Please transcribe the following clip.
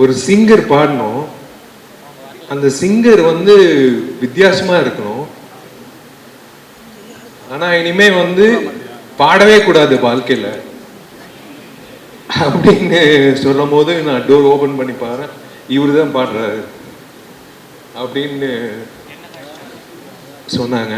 ஒரு சிங்கர் பாடணும். அந்த சிங்கர் வந்து வித்தியாசமா இருக்கணும். ஆனா இனிமே வந்து பாடவே கூடாது வாழ்க்கையில. அப்படின்னு சொல்லும் போது நான் டோர் ஓபன் பண்ணி பாறேன் இவரு தான் பாடுறாரு. அப்படின்னு சொன்னாங்க.